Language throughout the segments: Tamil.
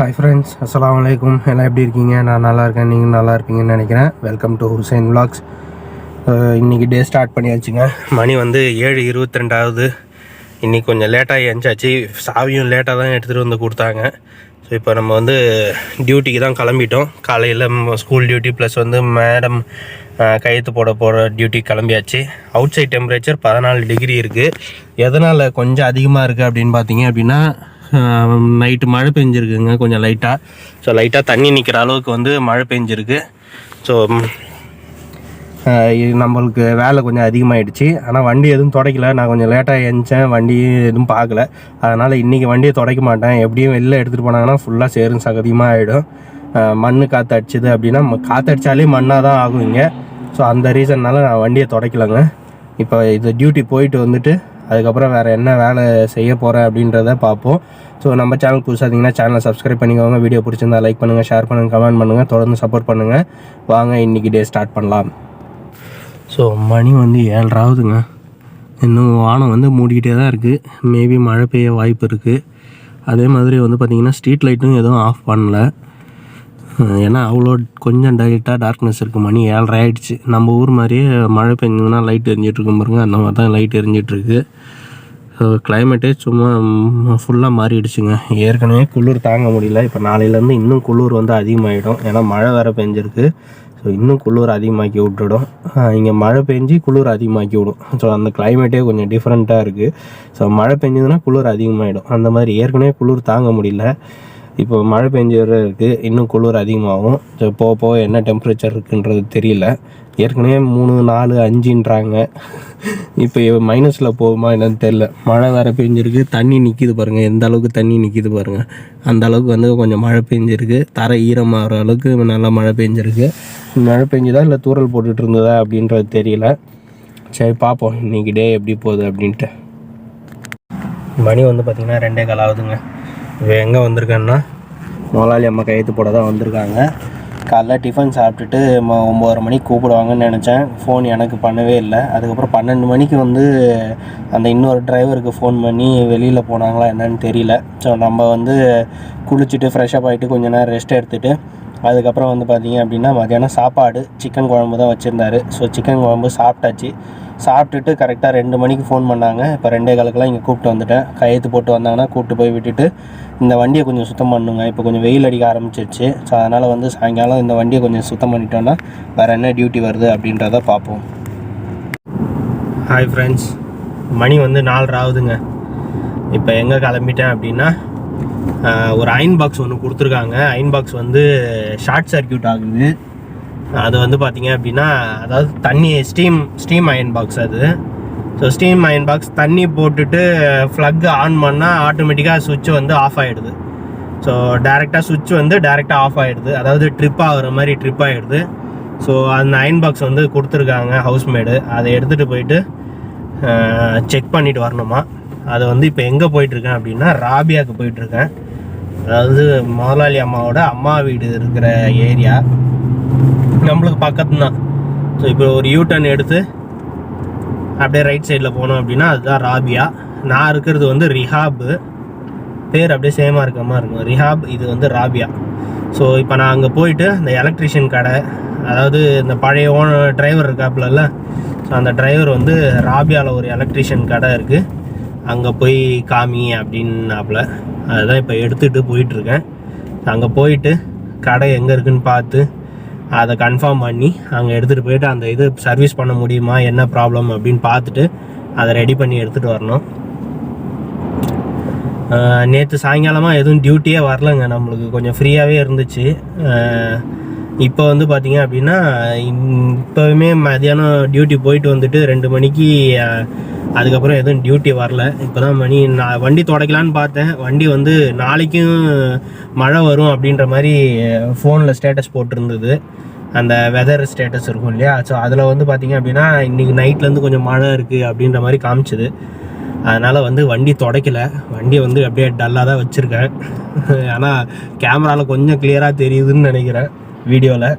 ஹாய் ஃப்ரெண்ட்ஸ் அஸ்லாம் அலைக்கும் எல்லாம் எப்படி இருக்கீங்க? நான் நல்லா இருக்கேன். நீங்கள் நல்லா இருப்பீங்கன்னு நினைக்கிறேன். Welcome to Hussain vlogs. இன்றைக்கி இன்னைக்கு டே ஸ்டார்ட் பண்ணியாச்சுங்க. மணி வந்து ஏழு இருபத்தி ரெண்டாவது இன்றைக்கி கொஞ்சம் லேட்டாக எழுந்தாச்சு சாவியும் லேட்டாக தான் எடுத்துகிட்டு வந்து கொடுத்தாங்க. ஸோ இப்போ நம்ம வந்து டியூட்டிக்கு தான் கிளம்பிட்டோம். காலையில் ஸ்கூல் டியூட்டி ப்ளஸ் வந்து மேடம் கையெழுத்து போட போகிற டியூட்டி கிளம்பியாச்சு. அவுட் சைட் டெம்பரேச்சர் பதினாலு டிகிரி இருக்குது எதனால் கொஞ்சம் அதிகமாக இருக்குது அப்படின்னு பார்த்தீங்க அப்படின்னா நைட்டு மழை பெஞ்சிருக்குங்க கொஞ்சம் லைட்டாக ஸோ லைட்டாக தண்ணி நிற்கிற அளவுக்கு வந்து மழை பெஞ்சிருக்கு. ஸோ இது நம்மளுக்கு வேலை கொஞ்சம் அதிகமாகிடுச்சு ஆனால் வண்டி எதுவும் துடைக்கல. நான் கொஞ்சம் லேட்டாக எழுந்தேன் வண்டி எதுவும் பார்க்கல. அதனால் இன்றைக்கி வண்டியை துடைக்க மாட்டேன். எப்படியும் வெளில எடுத்துகிட்டு போனாங்கன்னா ஃபுல்லாக சேரும் சகதியமாக ஆகிடும் மண் காற்று அடிச்சுது அப்படின்னா காற்றடிச்சாலே மண்ணாக தான் ஆகும் இங்கே. ஸோ அந்த ரீசன்னால் நான் வண்டியை துடைக்கலங்க. இப்போ இது டியூட்டி போயிட்டு வந்துட்டு அதுக்கப்புறம் வேறு என்ன வேலை செய்ய போகிறேன் அப்படின்றத பார்ப்போம். ஸோ நம்ம சேனல் புதுசாக இருந்தீங்கன்னா சேனலை சப்ஸ்கிரைப் பண்ணிக்கோங்க. வீடியோ பிடிச்சிருந்தா லைக் பண்ணுங்கள் ஷேர் பண்ணுங்கள் கமெண்ட் பண்ணுங்கள் தொடர்ந்து சப்போர்ட் பண்ணுங்கள் வாங்க இன்றைக்கி டே ஸ்டார்ட் பண்ணலாம். ஸோ மணி வந்து ஏழராவதுங்க. இன்னும் வானம் வந்து மூடிக்கிட்டே தான் இருக்குது மேபி மழை பெய்ய வாய்ப்பு இருக்குது அதே மாதிரி வந்து பார்த்திங்கன்னா ஸ்ட்ரீட் லைட்டும் எதுவும் ஆஃப் பண்ணல. ஏன்னா அவ்வளோ கொஞ்சம் டைட்டாக டார்க்னஸ் இருக்குது மணி ஏழரை ஆகிடுச்சு நம்ம ஊர் மாதிரியே மழை பெஞ்சதுன்னா லைட் எரிஞ்சிட்ருக்கும் பாருங்க. அந்த மாதிரி தான் லைட் எரிஞ்சிட்ருக்கு ஸோ கிளைமேட்டே சும்மா ஃபுல்லாக மாறிடுச்சுங்க. ஏற்கனவே குளிர் தாங்க முடியல. இப்போ நாளையிலேருந்து இன்னும் குளிர் வந்து அதிகமாகிடும் ஏன்னா மழை வேறு பெஞ்சிருக்கு. ஸோ இன்னும் குளிர் அதிகமாக்கி விட்டுடும். இங்கே மழை பெஞ்சு குளிர் அதிகமாக்கி விடும். ஸோ அந்த கிளைமேட்டே கொஞ்சம் டிஃப்ரெண்ட்டாக இருக்குது ஸோ மழை பெஞ்சதுன்னா குளிர் அதிகமாகிடும் அந்த மாதிரி ஏற்கனவே குளிர் தாங்க முடியல. இப்போ மழை பெஞ்சு வர இருக்குது இன்னும் குளிர் அதிகமாகும். ஸோ போக போக என்ன டெம்பரேச்சர் இருக்குன்றது தெரியல. ஏற்கனவே மூணு நாலு அஞ்சுன்றாங்க. இப்போ மைனஸில் போகுமா என்னன்னு தெரில மழை வேறு பெஞ்சிருக்கு. தண்ணி நிற்கிது பாருங்கள் எந்த அளவுக்கு தண்ணி நிற்கிது பாருங்கள் அந்த அளவுக்கு வந்து கொஞ்சம் மழை பெஞ்சிருக்கு. தரை ஈரமாகிற அளவுக்கு நல்லா மழை பெஞ்சிருக்கு. மழை பெஞ்சுதா இல்லை தூறல் போட்டுட்டு இருந்ததா அப்படின்றது தெரியல. சரி பார்ப்போம் இன்னைக்கு டே எப்படி போகுது அப்படின்ட்டு. மணி வந்து பார்த்திங்கன்னா ரெண்டே கால் ஆகுதுங்க. இப்போ எங்கே வந்திருக்கேன்னா? முதலாளி அம்மா கையெழுத்து போட தான் வந்திருக்காங்க. காலைல டிஃபன் சாப்பிட்டுட்டு ம ஒம்பதரை மணிக்கு கூப்பிடுவாங்கன்னு நினச்சேன். ஃபோன் எனக்கு பண்ணவே இல்லை. அதுக்கப்புறம் பன்னெண்டு மணிக்கு வந்து அந்த இன்னொரு டிரைவருக்கு ஃபோன் பண்ணி வெளியில் போனாங்களா என்னன்னு தெரியல. ஸோ நம்ம வந்து குளிச்சுட்டு ஃப்ரெஷ்ஷப் ஆகிட்டு கொஞ்ச நேரம் ரெஸ்ட் எடுத்துகிட்டு அதுக்கப்புறம் வந்து பார்த்தீங்க அப்படின்னா மத்தியானம் சாப்பாடு சிக்கன் குழம்பு தான் வச்சுருந்தாரு. ஸோ சிக்கன் குழம்பு சாப்பிட்டாச்சு. சாப்பிட்டுட்டு கரெக்டாக ரெண்டு மணிக்கு ஃபோன் பண்ணாங்க. இப்போ ரெண்டே காலுக்கெல்லாம் இங்கே கூப்பிட்டு வந்துட்டேன். கையெழுத்து போட்டு வந்தாங்கன்னா கூப்பிட்டு போய் விட்டுட்டு இந்த வண்டியை கொஞ்சம் சுத்தம் பண்ணுங்க. இப்போ கொஞ்சம் வெயில் அடிக்க ஆரம்பிச்சிருச்சு. ஸோ அதனால் வந்து சாயங்காலம் இந்த வண்டியை கொஞ்சம் சுத்தம் பண்ணிட்டோன்னா வேறு என்ன டியூட்டி வருது அப்படின்றத பார்ப்போம். ஹாய் ஃப்ரெண்ட்ஸ் மணி வந்து நாலரை ஆகுதுங்க. இப்போ எங்கே கிளம்பிட்டேன் அப்படின்னா ஒரு அயன் பாக்ஸ் ஒன்று கொடுத்துருக்காங்க. அயன் பாக்ஸ் வந்து ஷார்ட் சர்க்யூட் ஆகுது. அது வந்து பார்த்தீங்க அப்படின்னா அதாவது தண்ணி ஸ்டீம் ஸ்டீம் அயன் பாக்ஸ் அது. ஸோ ஸ்டீம் அயன் பாக்ஸ் தண்ணி போட்டுட்டு ஃப்ளக் ஆன் பண்ணால் ஆட்டோமேட்டிக்காக சுவிட்ச் வந்து ஆஃப் ஆகிடுது ஸோ டேரெக்டாக சுவிட்ச் வந்து டேரெக்டாக ஆஃப் ஆகிடுது அதாவது ட்ரிப் ஆகிற மாதிரி ட்ரிப் ஆகிடுது ஸோ அந்த அயன் பாக்ஸ் வந்து கொடுத்துருக்காங்க ஹவுஸ்மேடு அதை எடுத்துகிட்டு போயிட்டு செக் பண்ணிட்டு வரணுமா. அது வந்து இப்போ எங்கே போயிட்டுருக்கேன் அப்படின்னா ராபியாவுக்கு போயிட்டுருக்கேன். அதாவது முதலாளி அம்மாவோட அம்மா வீடு இருக்கிற ஏரியா நம்மளுக்கு பக்கத்து தான் ஸோ இப்போ ஒரு யூ டர்ன் எடுத்து அப்படியே ரைட் சைடில் போனோம் அப்படின்னா அதுதான் ராபியா. நான் இருக்கிறது வந்து ரிஹாபு. பேர் அப்படியே சேமாக இருக்க மாதிரி இருக்கும். ரிஹாப் இது வந்து ராபியா. ஸோ இப்போ நான் அங்கே போயிட்டு இந்த எலக்ட்ரிஷியன் கடை அதாவது இந்த பழைய ஓன டிரைவர் இருக்காப்புலல்ல ஸோ அந்த டிரைவர் வந்து ராபியாவில் ஒரு எலக்ட்ரிஷியன் கடை இருக்குது அங்கே போய் காமி அப்படின்னாப்புல. அதுதான் இப்போ எடுத்துகிட்டு போயிட்டுருக்கேன் அங்கே போயிட்டு கடை எங்கே இருக்குன்னு பார்த்து அதை கன்ஃபார்ம் பண்ணி அங்கே எடுத்துகிட்டு போயிட்டு அந்த இது சர்வீஸ் பண்ண முடியுமா என்ன ப்ராப்ளம் அப்படின்னு பார்த்துட்டு அதை ரெடி பண்ணி எடுத்துகிட்டு வரணும். நேற்று சாயங்காலமாக எதுவும் டியூட்டியே வரலங்க நம்மளுக்கு கொஞ்சம் ஃப்ரீயாகவே இருந்துச்சு. இப்போ வந்து பார்த்தீங்க அப்படின்னா இன்- இப்போவுமே மதியானம் டியூட்டி போயிட்டு வந்துட்டு ரெண்டு மணிக்கு அதுக்கப்புறம் எதுவும் டியூட்டி வரல. இப்போ தான் மணி நான் வண்டி தொடக்கலான்னு பார்த்தேன். வண்டி வந்து நாளைக்கும் மழை வரும் அப்படின்ற மாதிரி ஃபோனில் ஸ்டேட்டஸ் போட்டிருந்தது. அந்த வெதர் ஸ்டேட்டஸ் இருக்கும் இல்லையா? ஸோ அதில் வந்து பார்த்தீங்க அப்படின்னா இன்றைக்கி நைட்லேருந்து கொஞ்சம் மழை இருக்குது அப்படின்ற மாதிரி காமிச்சிது. அதனால் வந்து வண்டி தொடக்கலை. வண்டி வந்து அப்படியே டல்லாக தான் வச்சுருக்கேன். ஆனால் கேமராவில் கொஞ்சம் கிளியராக தெரியுதுன்னு நினைக்கிறேன். வீடியோவில்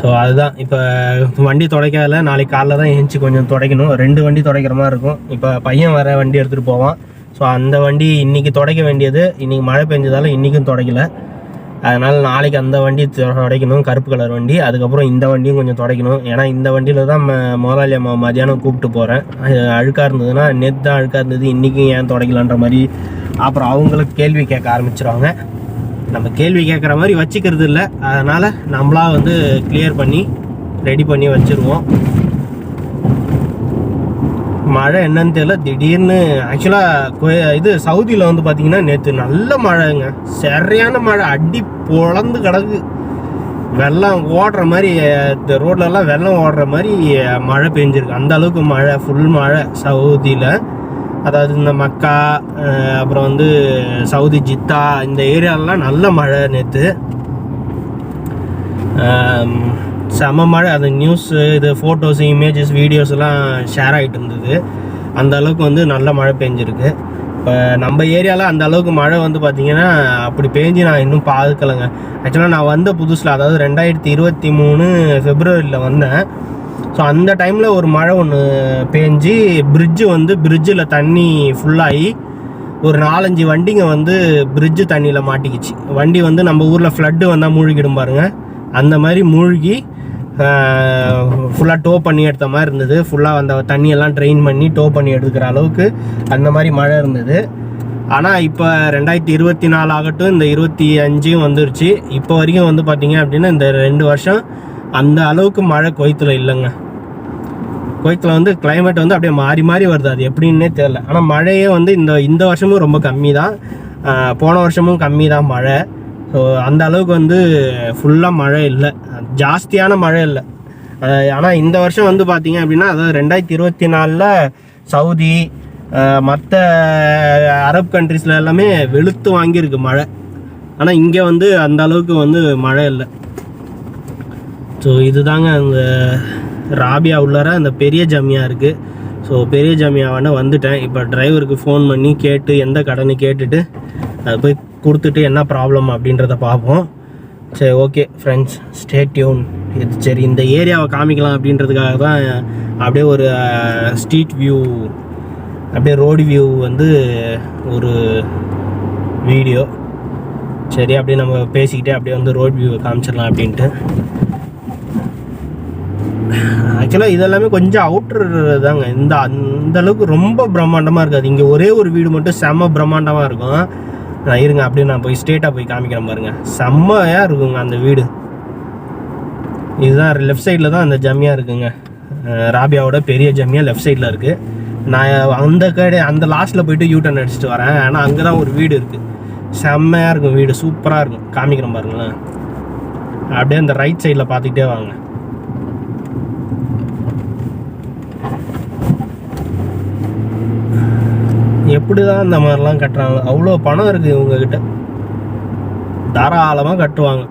ஸோ அதுதான். இப்போ வண்டி துடைக்காத நாளைக்கு காலைல தான் எழுந்துச்சி கொஞ்சம் துடைக்கணும். ரெண்டு வண்டி துடைக்கிற மாதிரி இருக்கும். இப்போ பையன் வர வண்டி எடுத்துகிட்டு போவான். ஸோ அந்த வண்டி இன்றைக்கி துடைக்க வேண்டியது. இன்றைக்கி மழை பெஞ்சதால இன்றைக்கும் துடைக்கல. அதனால் நாளைக்கு அந்த வண்டி துடைக்கணும். கருப்பு கலர் வண்டி. அதுக்கப்புறம் இந்த வண்டியும் கொஞ்சம் துடைக்கணும். ஏன்னா இந்த வண்டியில் தான் முதலாளி அம்மா மதியானம் கூப்பிட்டு போகிறேன் அழுக்காக இருந்ததுன்னா நேற்று தான் அழுக்காக இருந்தது. இன்றைக்கும் ஏன் துடைக்கலான்ற மாதிரி. அப்புறம் அவங்களுக்கு கேள்வி கேட்க ஆரம்பிச்சிருவாங்க. நம்ம கேள்வி கேட்குற மாதிரி வச்சுக்கிறது இல்லை. அதனால் நம்மளா வந்து கிளியர் பண்ணி ரெடி பண்ணி வச்சுருவோம். மழை என்னன்னு தெரியல. திடீர்னு ஆக்சுவலாக இது சவுதியில் வந்து பார்த்தீங்கன்னா நேற்று நல்ல மழைங்க. சரியான மழை. அடி பொழந்து கிடக்கு. வெள்ளம் ஓடுற மாதிரி இந்த ரோட்லலாம் வெள்ளம் ஓடுற மாதிரி மழை பெஞ்சிருக்கு. அந்த அளவுக்கு மழை ஃபுல் மழை சவுதியில். அதாவது இந்த மக்கா அப்புறம் வந்து சவுதி ஜித்தா இந்த ஏரியாலலாம் நல்ல மழை நேற்று செம மழை. அந்த நியூஸு இது ஃபோட்டோஸ் இமேஜஸ் வீடியோஸ்லாம் ஷேர் ஆகிட்டு இருந்தது. அந்த அளவுக்கு வந்து நல்ல மழை பெஞ்சிருக்கு. இப்போ நம்ம ஏரியாவில் அந்த அளவுக்கு மழை வந்து பார்த்திங்கன்னா அப்படி பேஞ்சு நான் இன்னும் பார்க்கலைங்க ஆக்சுவலாக நான் வந்த புதுசில் அதாவது ரெண்டாயிரத்தி இருபத்தி மூணு ஃபெப்ரவரியில் வந்தேன். ஸோ அந்த டைமில் ஒரு மழை ஒன்று பேஞ்சு பிரிட்ஜு வந்து பிரிட்ஜில் தண்ணி ஃபுல்லாகி ஒரு நாலஞ்சு வண்டிங்க வந்து பிரிட்ஜு தண்ணியில் மாட்டிக்கிச்சு. வண்டி வந்து நம்ம ஊரில் ஃப்ளட்டு வந்தால் மூழ்கிடும் பாருங்கள் அந்த மாதிரி மூழ்கி ஃபுல்லாக டோ பண்ணி எடுத்த மாதிரி இருந்தது. ஃபுல்லாக அந்த தண்ணியெல்லாம் ட்ரெயின் பண்ணி டோ பண்ணி எடுக்கிற அளவுக்கு அந்த மாதிரி மழை இருந்தது. ஆனால் இப்போ ரெண்டாயிரத்தி இருபத்தி நாலு ஆகட்டும் இந்த இருபத்தி அஞ்சும் வந்துருச்சு. இப்போ வரைக்கும் வந்து பார்த்தீங்க அப்படின்னா இந்த ரெண்டு வருஷம் அந்த அளவுக்கு மழை குவைத்தில் இல்லைங்க. குவைத்தில் வந்து கிளைமேட் வந்து அப்படியே மாறி மாறி வருது. அது எப்படின்னே தெரில ஆனால் மழையே வந்து இந்த இந்த வருஷமும் ரொம்ப கம்மி தான் போன வருஷமும் கம்மி தான் மழை. ஸோ அந்த அளவுக்கு வந்து ஃபுல்லாக மழை இல்லை. ஜாஸ்தியான மழை இல்லை. ஆனால் இந்த வருஷம் வந்து பார்த்தீங்க அப்படின்னா அதாவது ரெண்டாயிரத்தி இருபத்தி நாலில் சவுதி மற்ற அரப் கண்ட்ரீஸில் எல்லாமே வெளுத்து வாங்கியிருக்கு மழை. ஆனால் இங்கே வந்து அந்த அளவுக்கு வந்து மழை இல்லை. ஸோ இதுதாங்க அந்த ராபியா உள்ளார அந்த பெரிய ஜமியா இருக்குது ஸோ பெரிய ஜமியாவான வந்துட்டேன். இப்போ டிரைவருக்கு ஃபோன் பண்ணி கேட்டு எந்த கடன்னு கேட்டுட்டு அது போய் கொடுத்துட்டு என்ன ப்ராப்ளம் அப்படின்றத பார்ப்போம். சரி ஓகே ஃப்ரெண்ட்ஸ் ஸ்டே டியூன் இது சரி இந்த ஏரியாவை காமிக்கலாம் அப்படின்றதுக்காக தான் அப்படியே ஒரு ஸ்ட்ரீட் வியூ அப்படியே ரோடு வியூ வந்து ஒரு வீடியோ சரி அப்படியே நம்ம பேசிக்கிட்டே அப்படியே வந்து ரோட் வியூ காமிச்சிடலாம் அப்படின்ட்டு. ஆக்சுவலாக இதெல்லாமே கொஞ்சம் அவுட்ரு தாங்க. இந்த அந்த அளவுக்கு ரொம்ப பிரம்மாண்டமாக இருக்காது. இங்கே ஒரே ஒரு வீடு மட்டும் செம்ம பிரம்மாண்டமாக இருக்கும். நான் இருங்க அப்படியே நான் போய் ஸ்ட்ேட்டாக போய் காமிக்கிறேன் பாருங்க. செம்மையாக இருக்குங்க அந்த வீடு. இதுதான் லெஃப்ட் சைடில் தான் அந்த ஜம்மியாக இருக்குங்க. ராபியாவோட பெரிய ஜம்மியாக லெஃப்ட் சைடில் இருக்குது நான் அந்த கடை அந்த லாஸ்ட்டில் போயிட்டு யூ டர்ன் அடிச்சுட்டு வரேன். ஆனால் அங்கே தான் ஒரு வீடு இருக்குது செம்மையாக இருக்கும் வீடு. சூப்பராக இருக்கும். காமிக்கிறேன் பாருங்களேன். அப்படியே அந்த ரைட் சைடில் பார்த்துக்கிட்டே வாங்க. எப்படி தான் இந்த மாதிரிலாம் கட்டுறாங்க. அவ்வளோ பணம் இருக்குது இவங்கக்கிட்ட தாராளமாக கட்டுவாங்க.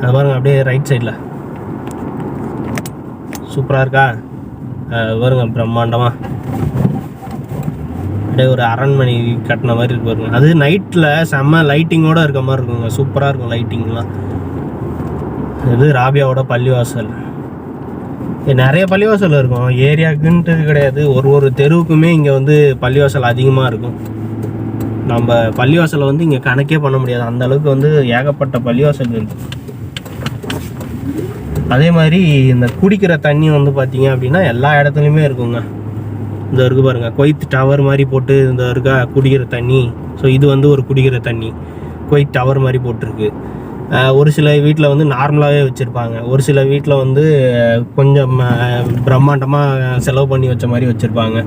அது பாருங்கள் அப்படியே ரைட் சைடில் சூப்பராக இருக்கா? அது பிரம்மாண்டமாக அப்படியே ஒரு அரண்மனை கட்டின மாதிரி இருக்கு பாருங்க. அது நைட்டில் செம்ம லைட்டிங்கோட இருக்க மாதிரி இருக்குங்க. சூப்பராக இருக்கும் லைட்டிங்லாம் இது ராபியாவோட பள்ளிவாசல். நிறைய பள்ளிவாசல் இருக்கும். ஏரியாக்குன்ட்டு கிடையாது. ஒரு ஒரு தெருவுக்குமே இங்கே வந்து பள்ளிவாசல் அதிகமாக இருக்கும். நம்ம பள்ளிவாசலை வந்து இங்கே கணக்கே பண்ண முடியாது. அந்த அளவுக்கு வந்து ஏகப்பட்ட பள்ளிவாசல் இருக்கு அதே மாதிரி இந்த குடிக்கிற தண்ணி வந்து பார்த்தீங்க அப்படின்னா எல்லா இடத்துலையுமே இருக்குங்க. இந்த இருக்கு பாருங்கள் கொய்த் டவர் மாதிரி போட்டு இந்த இருக்கா குடிக்கிற தண்ணி. ஸோ இது வந்து ஒரு குடிக்கிற தண்ணி. கொய்த் டவர் மாதிரி போட்டிருக்கு. ஒரு சில வீட்டில் வந்து நார்மலாகவே வச்சுருப்பாங்க. ஒரு சில வீட்டில் வந்து கொஞ்சம் பிரம்மாண்டமாக செலவு பண்ணி வச்ச மாதிரி வச்சுருப்பாங்க.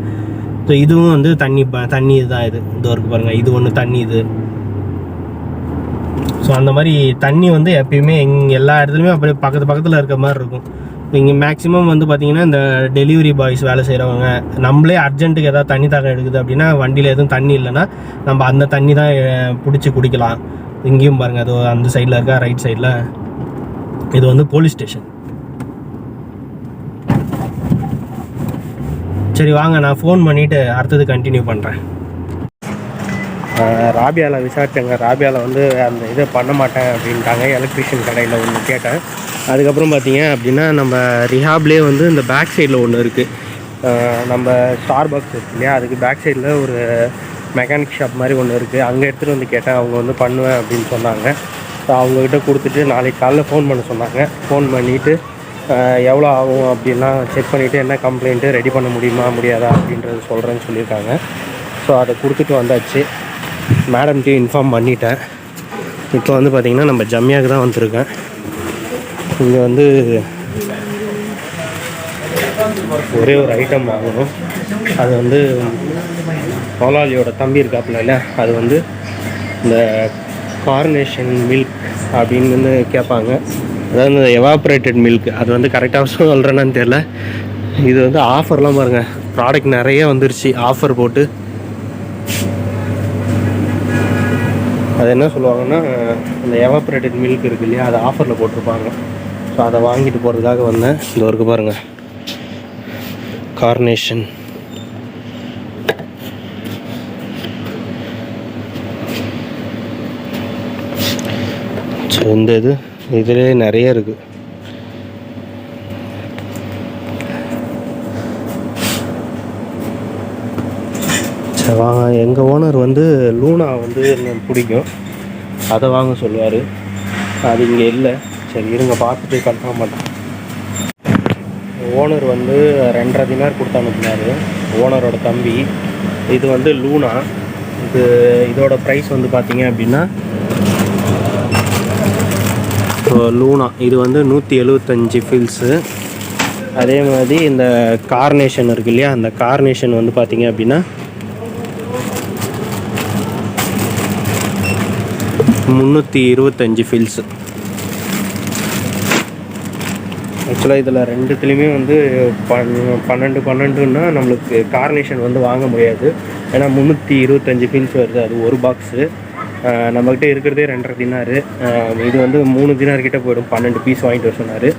ஸோ இதுவும் வந்து தண்ணி ப- தண்ணி இதுதான் இது. இந்த ஒர்க்கு பாருங்கள் இது ஒன்று தண்ணி இது. ஸோ அந்த மாதிரி தண்ணி வந்து எப்பயுமே எங் எல்லா இடத்துலையுமே அப்படியே பக்கத்து பக்கத்தில் இருக்க மாதிரி இருக்கும். இங்கே மேக்ஸிமம் வந்து பார்த்தீங்கன்னா இந்த டெலிவரி பாய்ஸ் வேலை செய்கிறவங்க நம்மளே அர்ஜென்ட்டுக்கு ஏதாவது தண்ணி தாக்கம் எடுக்குது அப்படின்னா வண்டியில் எதுவும் தண்ணி இல்லைன்னா நம்ம அந்த தண்ணி தான் பிடிச்சி குடிக்கலாம். இங்கேயும் பாருங்கள் அது அந்த சைடில் இருக்கா ரைட் சைடில் இது வந்து போலீஸ் ஸ்டேஷன் சரி வாங்க நான் ஃபோன் பண்ணிவிட்டு அடுத்தது கண்டினியூ பண்ணுறேன் ராபியாவில் விசாரித்தேங்க ராபியாவில் வந்து அந்த இதை பண்ண மாட்டேன் அப்படின்ட்டாங்க எலக்ட்ரிஷியன் கடையில் ஒன்று கேட்டேன். அதுக்கப்புறம் பார்த்தீங்க அப்படின்னா நம்ம ரிஹாப்லேயே வந்து இந்த பேக் சைடில் ஒன்று இருக்குது நம்ம ஸ்டார் பாக்ஸ் இருக்கு இல்லையா? அதுக்கு பேக் சைடில் ஒரு மெக்கானிக் ஷாப் மாதிரி ஒன்று இருக்குது அங்கே எடுத்துகிட்டு வந்து கேட்டேன் அவங்க வந்து பண்ணுவேன் அப்படின்னு சொன்னாங்க. ஸோ அவங்கக்கிட்ட கொடுத்துட்டு நாளைக்கு காலைல ஃபோன் பண்ண சொன்னாங்க. ஃபோன் பண்ணிவிட்டு எவ்வளோ ஆகும் அப்படின்லாம் செக் பண்ணிவிட்டு என்ன கம்ப்ளைண்ட்டு ரெடி பண்ண முடியுமா முடியாதா அப்படின்றது சொல்கிறேன்னு சொல்லியிருக்காங்க. ஸோ அதை கொடுத்துட்டு வந்தாச்சு. மேடம்கிட்டையும் இன்ஃபார்ம் பண்ணிட்டேன். இப்போ வந்து பார்த்திங்கன்னா நம்ம ஜம்யாவுக்கு தான் வந்திருக்கேன். இங்கே வந்து ஒரே ஒரு ஐட்டம் வாங்கணும். அது வந்து முதலாளியோட தம்பி இருக்காப்புல இல்லை? அது வந்து இந்த கார்னேஷன் மில்க் அப்படின்னு வந்து கேட்பாங்க அதாவது இந்த எவாப்ரேட்டட் மில்க் அது வந்து கரெக்டாக சொல்கிறேன்னு தெரில இது வந்து ஆஃபர்லாம் பாருங்கள் ப்ராடக்ட் நிறைய வந்துருச்சு ஆஃபர் போட்டு. அது என்ன சொல்லுவாங்கன்னா இந்த எவாப்ரேட்டட் மில்க் இருக்கு இல்லையா அதை ஆஃபரில் போட்டிருப்பாங்க. ஸோ அதை வாங்கிட்டு போகிறதுக்காக வந்தேன். இந்த ஒருக்கு பாருங்கள் கார்னேஷன் இந்த இது இதிலே நிறைய இருக்குது சரி வாங்க எங்கள் ஓனர் வந்து லூனா வந்து எனக்கு பிடிக்கும்? அதை வாங்க சொல்லுவார். அது இங்கே இல்லை. சரி இருங்க பார்த்துட்டு கன்ஃபார்ம் பண்ணுறேன் ஓனர் வந்து ரெண்டரை தினார் கொடுத்து அனுப்புனார் ஓனரோட தம்பி. இது வந்து லூனா. இது இதோட ப்ரைஸ் வந்து பார்த்தீங்க அப்படின்னா ஸோ லூனா இது வந்து நூற்றி எழுபத்தஞ்சி ஃபில்ஸு அதே மாதிரி இந்த கார்னேஷன் இருக்கு இல்லையா? அந்த கார்னேஷன் வந்து பார்த்தீங்க அப்படின்னா முந்நூற்றி இருபத்தஞ்சி ஃபில்ஸு ஆக்சுவலாக இதில் ரெண்டுத்துலேயுமே வந்து பன்னெண்டு பன்னெண்டுன்னா நம்மளுக்கு கார்னேஷன் வந்து வாங்க முடியாது. ஏன்னா முந்நூற்றி இருபத்தஞ்சி ஃபில்ஸ் வருது. அது ஒரு பாக்ஸு நம்மக்கிட்ட இருக்கிறதே ரெண்டரை தினாரு. இது வந்து மூணு தினார் கிட்ட போயிடும். பன்னெண்டு பீஸ் வாங்கிட்டு வர சொன்னார்.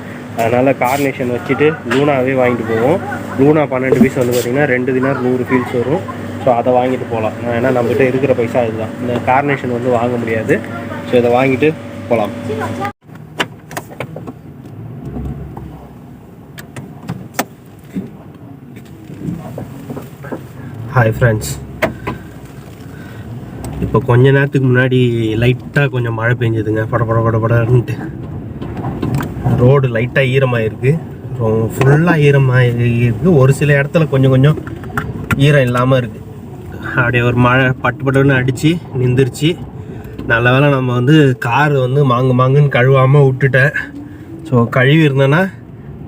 அதனால் கார்னேஷன் வச்சுட்டு லூனாவே வாங்கிட்டு போவோம். லூனா பன்னெண்டு பீஸ் வந்து பார்த்திங்கன்னா ரெண்டு தினார் நூறு பீல்ஸ் வரும். ஸோ அதை வாங்கிட்டு போகலாம் ஏன்னா நம்மகிட்ட இருக்கிற பைசா இதுதான். இந்த கார்னேஷன் வந்து வாங்க முடியாது. ஸோ இதை வாங்கிட்டு போகலாம் ஹாய் ஃப்ரெண்ட்ஸ் இப்போ கொஞ்ச நேரத்துக்கு முன்னாடி லைட்டாக கொஞ்சம் மழை பெஞ்சதுங்க. பட பட பட படன்ட்டு. ரோடு லைட்டாக ஈரமாக இருக்குது ஃபுல்லாக ஈரமாக இருக்குது ஒரு சில இடத்துல கொஞ்சம் கொஞ்சம் ஈரம் இல்லாமல் இருக்குது அப்படியே ஒரு மழை பட்டு பட்டுன்னு அடித்து நிந்திருச்சு நல்ல வேலை நம்ம வந்து கார் வந்து மாங்கு மாங்குன்னு கழுவாமல் விட்டுட்டேன். ஸோ கழுவி இருந்தேன்னா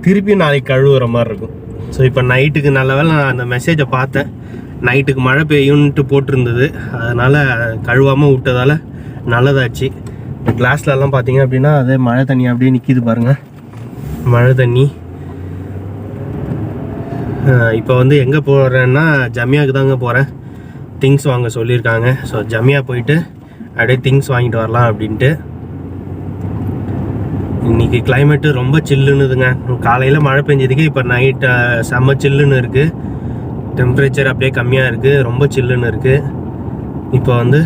திருப்பி நாளைக்கு கழுவுற மாதிரி இருக்கும். ஸோ இப்போ நைட்டுக்கு நல்ல வேலை நான் அந்த மெசேஜை பார்த்தேன். நைட்டுக்கு மழை பெய்யும்ன்ட்டு போட்டிருந்தது. அதனால் கழுவாமல் விட்டதால் நல்லதாச்சு. இந்த கிளாஸ்லலாம் பார்த்தீங்க அப்படின்னா அதே மழை தண்ணி அப்படியே நிற்கிது பாருங்கள் மழை தண்ணி. இப்போ வந்து எங்கே போகிறேன்னா ஜமியாவுக்கு தாங்க போகிறேன் திங்ஸ் வாங்க சொல்லியிருக்காங்க. ஸோ ஜமியா போயிட்டு அப்படியே திங்ஸ் வாங்கிட்டு வரலாம் அப்படின்ட்டு. இன்னைக்கு கிளைமேட்டு ரொம்ப சில்லுன்னுதுங்க காலையில் மழை பெஞ்சதுக்கு இப்போ நைட்டு செம்ம சில்லுன்னு இருக்குது டெம்பரேச்சர் அப்படியே கம்மியாக இருக்குது ரொம்ப சில்லுன்னு இருக்குது இப்போ வந்து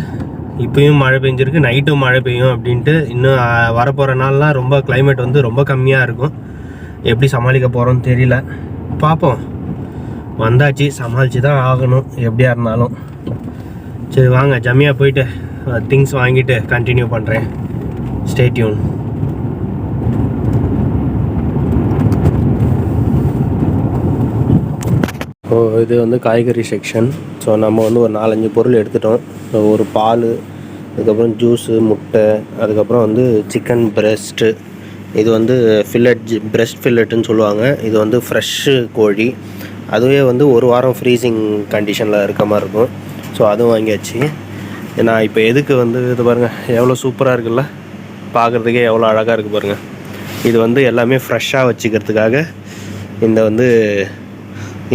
இப்பயும் மழை பெஞ்சிருக்கு நைட்டும் மழை பெய்யும் அப்படின்ட்டு இன்னும் வரப்போகிற நாள்லாம் ரொம்ப கிளைமேட் வந்து ரொம்ப கம்மியாக இருக்கும். எப்படி சமாளிக்க போகிறோம்னு தெரியல. பார்ப்போம். வந்தாச்சு சமாளித்து தான் ஆகணும் எப்படியா இருந்தாலும். சரி வாங்க ஜம்மியாக போயிட்டு திங்ஸ் வாங்கிட்டு கண்டினியூ பண்ணுறேன் ஸ்டேட்யூன் ஸோ இது வந்து காய்கறி செக்ஷன் ஸோ நம்ம வந்து ஒரு நாலஞ்சு பொருள் எடுத்துட்டோம். ஸோ ஒரு பால் அதுக்கப்புறம் ஜூஸு முட்டை அதுக்கப்புறம் வந்து சிக்கன் பிரெஸ்ட்டு இது வந்து ஃபில்லட் பிரெஸ்ட் ஃபில்லட்டுன்னு சொல்லுவாங்க. இது வந்து ஃப்ரெஷ்ஷு கோழி. அதுவே வந்து ஒரு வாரம் ஃப்ரீசிங் கண்டிஷனில் இருக்க மாதிரி இருக்கும். ஸோ அதுவும் வாங்கியாச்சு. நான் இப்போ எதுக்கு வந்து இது பாருங்கள் எவ்வளோ சூப்பராக இருக்குல்ல? பார்க்குறதுக்கே எவ்வளோ அழகாக இருக்குது பாருங்கள் இது வந்து எல்லாமே ஃப்ரெஷ்ஷாக வச்சுக்கிறதுக்காக இந்த வந்து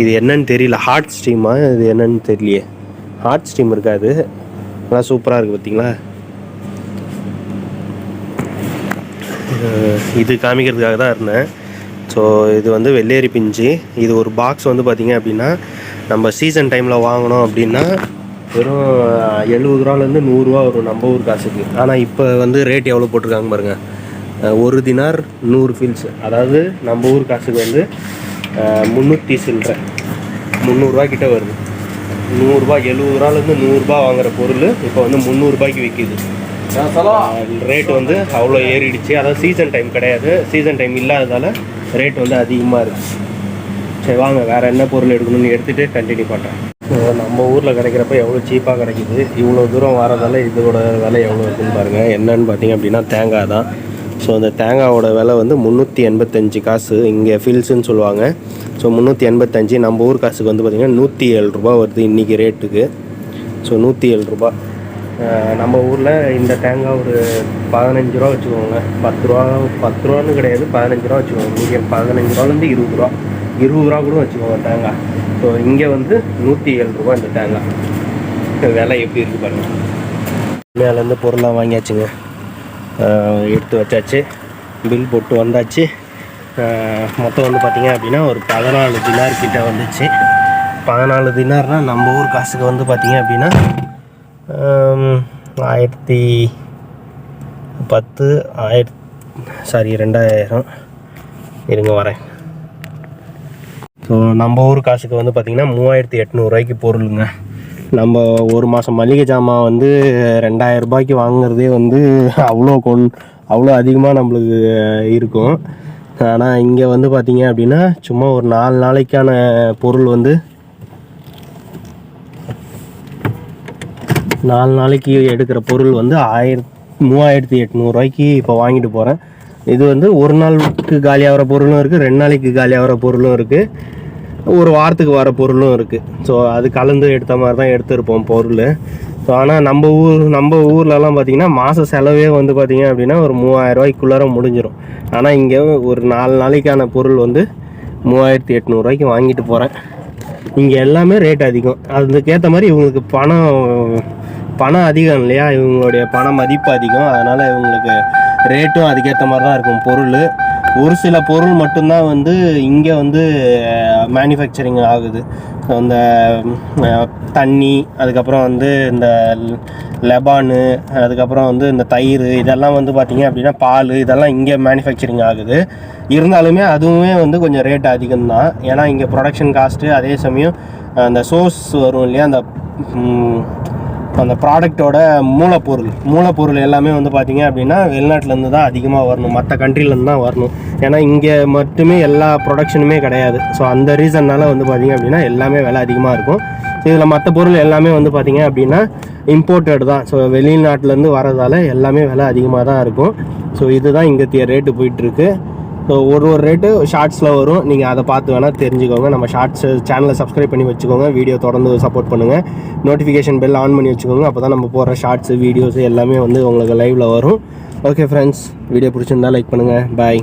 இது என்னன்னு தெரியல. ஹாட் ஸ்டீமா இது என்னன்னு தெரியலையே. ஹாட் ஸ்டீம் இருக்காது. நல்லா சூப்பராக இருக்குது பார்த்தீங்களா இது காமிக்கிறதுக்காக தான் இருந்தேன். ஸோ இது வந்து வெள்ளேரி பிஞ்சு. இது ஒரு பாக்ஸ் வந்து பார்த்திங்க அப்படின்னா நம்ம சீசன் டைமில் வாங்கினோம் அப்படின்னா வெறும் எழுபது ரூபாலேருந்து நூறுரூவா வரும் நம்ம ஊர் காசுக்கு. ஆனால் இப்போ வந்து ரேட் எவ்வளோ போட்டிருக்காங்க பாருங்கள் ஒரு தினார் நூறு ஃபீல்ஸ் அதாவது நம்ம ஊர் காசுக்கு வந்து முந்நூற்றி சில்லற முந்நூறுரூவா கிட்ட வருது. நூறுரூபா எழுபது ரூபாலேருந்து நூறுரூபா வாங்குற பொருள் இப்போ வந்து முந்நூறுபாய்க்கு விற்கிது ரேட் வந்து அவ்வளோ ஏறிடுச்சு. அதாவது சீசன் டைம் கிடையாது. சீசன் டைம் இல்லாததால ரேட் வந்து அதிகமாக இருக்குது சரி வாங்க. வேறு என்ன பொருள் எடுக்கணும்னு எடுத்துகிட்டு கண்டினியூ பண்ணுறேன் நம்ம ஊரில் கிடைக்கிறப்ப எவ்வளோ சீப்பாக கிடைக்குது? இவ்வளோ தூரம் வரதால இதோட விலை எவ்வளோ இருக்குன்னு பாருங்கள் என்னன்னு பார்த்தீங்க அப்படின்னா தேங்காய் தான். ஸோ அந்த தேங்காவோட விலை வந்து முந்நூற்றி எண்பத்தஞ்சு காசு. இங்கே ஃபில்ஸுன்னு சொல்லுவாங்க. ஸோ முந்நூற்றி எண்பத்தஞ்சு நம்ம ஊர் காசுக்கு வந்து பார்த்திங்கன்னா நூற்றி ஏழு ரூபா வருது இன்றைக்கி ரேட்டுக்கு ஸோ நூற்றி ஏழு ரூபா. நம்ம ஊரில் இந்த தேங்காய் ஒரு பதினஞ்சு ரூபா வச்சுக்கோங்க. பத்து ரூபா பத்து ரூபான்னு கிடையாது பதினஞ்சு ரூபா வச்சுக்கோங்க. இங்கே பதினஞ்சு ரூபாலேருந்து இருபது ரூபா. இருபது ரூபா கூட வச்சுக்கோங்க தேங்காய். ஸோ இங்கே வந்து நூற்றி ஏழு ரூபா இந்த தேங்காய். விலை எப்படி இருக்குது பாருங்கள் மேலேருந்து பொருளாக வாங்கியாச்சுங்க. எடுத்து வச்சாச்சு. பில் போட்டு வந்தாச்சு. மொத்தம் வந்து பார்த்திங்க அப்படின்னா ஒரு பதினாலு தினார் கிட்ட வந்துச்சு. பதினாலு தினார்னால் நம்ம ஊர் காசுக்கு வந்து பார்த்திங்க அப்படின்னா ஆயிரத்தி பத்து ஆயிரத் சாரி ரெண்டாயிரம். இருங்க வரேன். ஸோ நம்ம ஊர் காசுக்கு வந்து பார்த்திங்கன்னா மூவாயிரத்தி எட்நூறுரூவாய்க்கு பொருளுங்க. நம்ம ஒரு மாதம் மளிகை ஜாமான் வந்து ரெண்டாயிரம் ரூபாய்க்கு வாங்குறதே வந்து அவ்வளோ கொண் அவ்வளோ அதிகமாக நம்மளுக்கு இருக்கும். ஆனால் இங்கே வந்து பார்த்தீங்க அப்படின்னா சும்மா ஒரு நாலு நாளைக்கான பொருள் வந்து நாலு நாளைக்கு எடுக்கிற பொருள் வந்து ஆயிரத் மூவாயிரத்தி எட்நூறுரூவாய்க்கு இப்போ வாங்கிட்டு போகிறேன் இது வந்து ஒரு நாளுக்கு காலியாகிற பொருளும் இருக்குது ரெண்டு நாளைக்கு காலியாகிற பொருளும் இருக்குது ஒரு வாரத்துக்கு வர பொருளும் இருக்குது ஸோ அது கலந்து எடுத்த மாதிரி தான் எடுத்திருப்போம் பொருள். ஸோ ஆனால் நம்ம ஊர் நம்ம ஊர்லலாம் பார்த்திங்கன்னா மாத செலவே வந்து பார்த்திங்க அப்படின்னா ஒரு மூவாயிரரூவாய்க்குள்ளார முடிஞ்சிடும் ஆனால் இங்கே ஒரு நாலு நாளைக்கான பொருள் வந்து மூவாயிரத்தி எட்நூறுரூவாய்க்கு வாங்கிட்டு போகிறேன் இங்கே எல்லாமே ரேட் அதிகம். அதுக்கேற்ற மாதிரி இவங்களுக்கு பணம் பணம் அதிகம் இல்லையா? இவங்களுடைய பண மதிப்பு அதிகம். அதனால் இவங்களுக்கு ரேட்டும் அதுக்கேற்ற மாதிரி தான் இருக்கும் பொருள். ஒரு சில பொருள் மட்டும்தான் வந்து இங்கே வந்து மேனுஃபேக்சரிங் ஆகுது. அந்த தண்ணி அதுக்கப்புறம் வந்து இந்த லெபானு அதுக்கப்புறம் வந்து இந்த தயிர் இதெல்லாம் வந்து பார்த்திங்க அப்படின்னா பால் இதெல்லாம் இங்கே மேனுஃபேக்சரிங் ஆகுது. இருந்தாலுமே அதுவுமே வந்து கொஞ்சம் ரேட் அதிகம்தான். ஏன்னா இங்கே ப்ரொடக்ஷன் காஸ்ட்டு அதே சமயம் அந்த சோர்ஸ் வரும் இல்லையா அந்த அந்த ப்ராடக்டோட மூலப்பொருள். மூலப்பொருள் எல்லாமே வந்து பார்த்தீங்க அப்படின்னா வெளிநாட்டிலேருந்து தான் அதிகமாக வரணும். மற்ற கண்ட்ரிலேருந்து தான் வரணும். ஏன்னா இங்கே மட்டுமே எல்லா ப்ரொடக்ஷனுமே கிடையாது. ஸோ அந்த ரீசன்னால் வந்து பார்த்தீங்க அப்படின்னா எல்லாமே விலை அதிகமாக இருக்கும். ஸோ இதில் மற்ற பொருள் எல்லாமே வந்து பார்த்தீங்க அப்படின்னா இம்போர்ட்டட் தான். ஸோ வெளிநாட்டிலேருந்து வரதால எல்லாமே விலை அதிகமாக தான் இருக்கும். ஸோ இதுதான் இங்கே ரேட்டு போயிட்டுருக்கு ஸோ ஒரு ஒரு ரேட்டு ஷார்ட்ஸில் வரும். நீங்கள் அதை பார்த்து வேணால் தெரிஞ்சுக்கோங்க. நம்ம ஷார்ட்ஸ் சேனலை சப்ஸ்கிரைப் பண்ணி வச்சுக்கோங்க. வீடியோ தொடர்ந்து சப்போர்ட் பண்ணுங்கள் நோட்டிஃபிகேஷன் பெல் ஆன் பண்ணி வச்சுக்கோங்க. அப்போ தான் நம்ம போடுற ஷார்ட்ஸு வீடியோஸ் எல்லாமே வந்து உங்களுக்கு லைவில் வரும். ஓகே ஃப்ரெண்ட்ஸ் வீடியோ பிடிச்சிருந்தா லைக் பண்ணுங்கள் பாய்